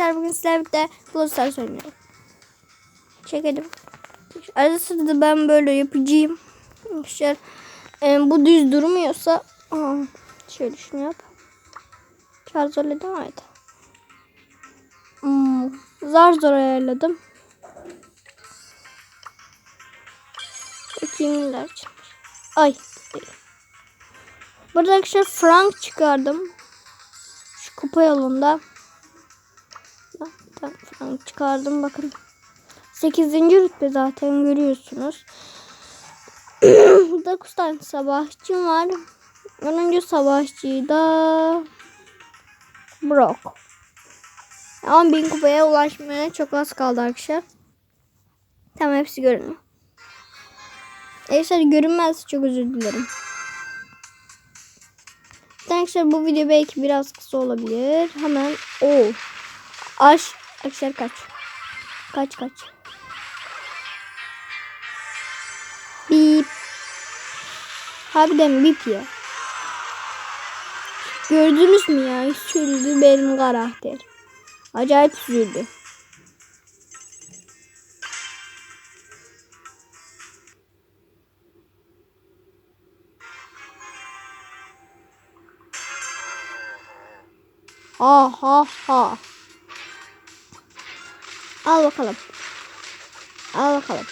Arkadaşlar bugün sizlerle birlikte Brawl Stars. Çekelim. Arada sırada ben böyle yapacağım. Arkadaşlar e, bu düz durmuyorsa şöyle şunu yap. Değil mi? Evet. Hmm, zar zor ayarladım. Bakayım neler çıkmış. Ay. Burada arkadaşlar frank çıkardım. Şu kupa yolunda. Tamam frank çıkardım bakın. 8. rütbe zaten görüyorsunuz. 9 tane savaşçım var. 10. savaşçıyı da Brock. 10.000 kupaya ulaşmaya çok az kaldı arkadaşlar. Tamam hepsi görünüyor. Arkadaşlar görünmez çok özür dilerim. Arkadaşlar bu video belki biraz kısa olabilir. Hemen o aş arkadaşlar kaç. Kaç kaç. Bip. Harbiden bip ya. Gördünüz mü ya? Sürdü benim karakter. Acayip sürdü. Ha ha ha. Al bakalım. Al bakalım.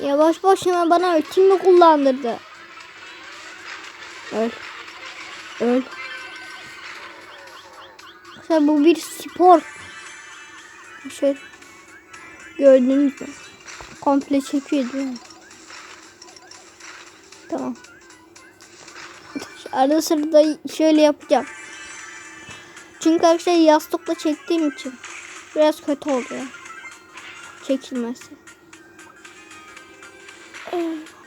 Ya boş boşuna bana ultim mi kullandırdı? Öl. Öl. Sen bu bir spor. Şöyle. Gördünüz mü? Komple çekiyor? Tamam. Arada sırada şöyle yapacağım. Çünkü arkadaşlar yastıkla çektiğim için biraz kötü oluyor. Çekilmesi.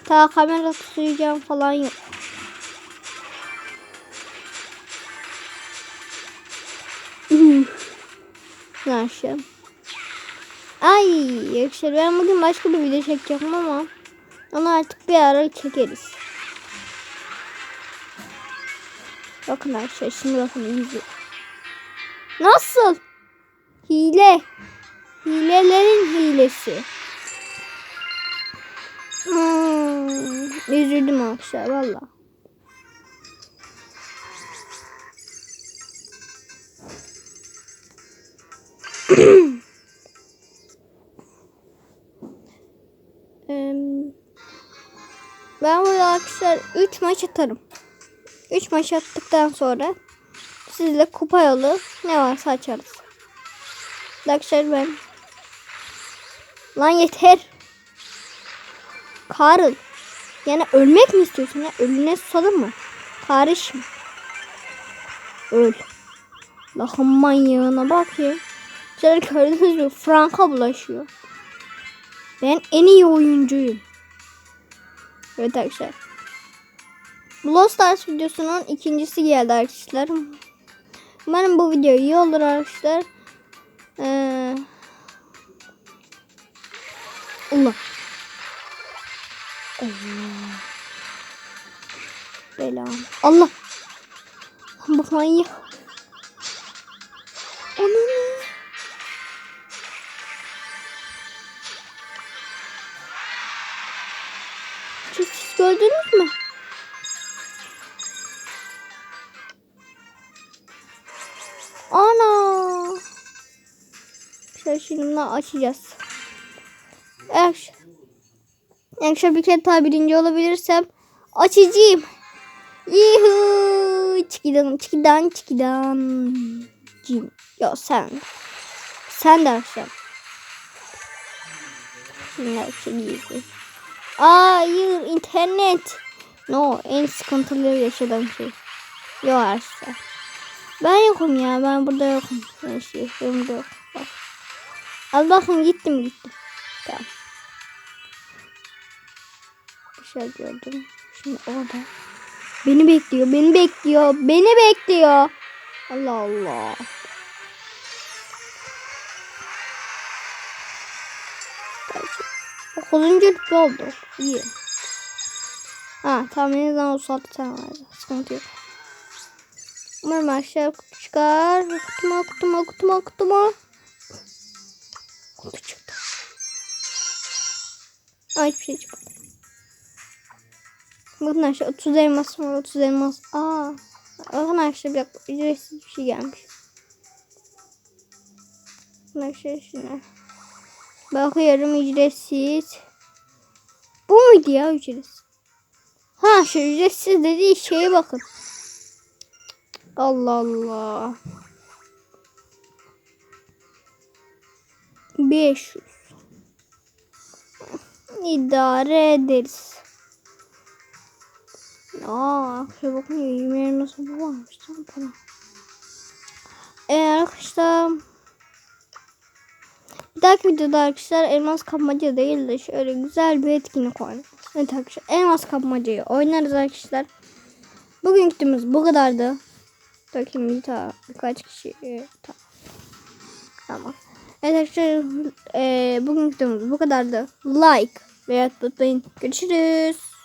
Ta kamera tutacağım falan yok. yapacağım? Ay arkadaşlar ben bugün başka bir video çekeceğim ama onu artık bir ara çekeriz. Bakın arkadaşlar şimdi bakın izle. Nasıl? Hile. Hilelerin hilesi. Hmm, üzüldüm arkadaşlar valla. Ben burada arkadaşlar 3 maç atarım. 3 maç attıktan sonra sizle kupa yolu ne varsa açarız. Arkadaşlar ben Lan yeter. Karıl. Yani ölmek mi istiyorsun ya? Ölüne susadın mı? Karışma. Öl. Lahım manyağına bak ya. Şöyle gördünüz mü? Franka bulaşıyor. Ben en iyi oyuncuyum. Evet arkadaşlar. Brawl Stars videosunun ikincisi geldi arkadaşlar. Umarım bu video iyi olur arkadaşlar. Ee... Allah. Allah. Belam. Allah. Bu manyak. Ananı. Gördünüz mü? Ana. Şimdi açacağız. Evet. Akşam bir kere daha birinci olabilirsem açacağım. Yuhu. Çikidan çikidan çikidan. Cim. Yo sen. Sen de akşam. Şimdi açacağız. Hayır internet. No en sıkıntılı yaşadığım şey. Yok arkadaşlar. Ben yokum ya ben burada yokum. Ben şey burada yok. Bak. Allah'ım gittim gittim. Tamam. Bir şey gördüm. Şimdi orada. Beni bekliyor, beni bekliyor, beni bekliyor. Allah Allah. Gerçi- 9. rütbe oldu. İyi. Ha tahminimden 36 tane vardı. Sıkıntı yok. Umarım aşağı kutu çıkar. Kutuma kutuma kutuma kutuma. Kutu çıktı. Aa hiçbir şey çıkmadı. Bakın arkadaşlar 30 elmas var 30 elmas. Aa. Bakın arkadaşlar bir dakika ücretsiz bir şey gelmiş. Bakın arkadaşlar şuna. Bakıyorum ücretsiz. Bu muydu ya ücretsiz? Ha şu ücretsiz dediği şeye bakın. Allah Allah. 500. İdare ederiz. Aa, şöyle bakın yemeğe nasıl bu varmış tam falan. Ee, arkadaşlar bir dahaki videoda arkadaşlar elmas kapmaca değil de şöyle güzel bir etkinlik oynarız. Evet arkadaşlar elmas kapmacayı oynarız arkadaşlar. Bugünkü videomuz bu kadardı. Bakayım bir daha birkaç kişi. e, tamam. Evet arkadaşlar e, bugünkü videomuz bu kadardı. Like ve unutmayın. Görüşürüz.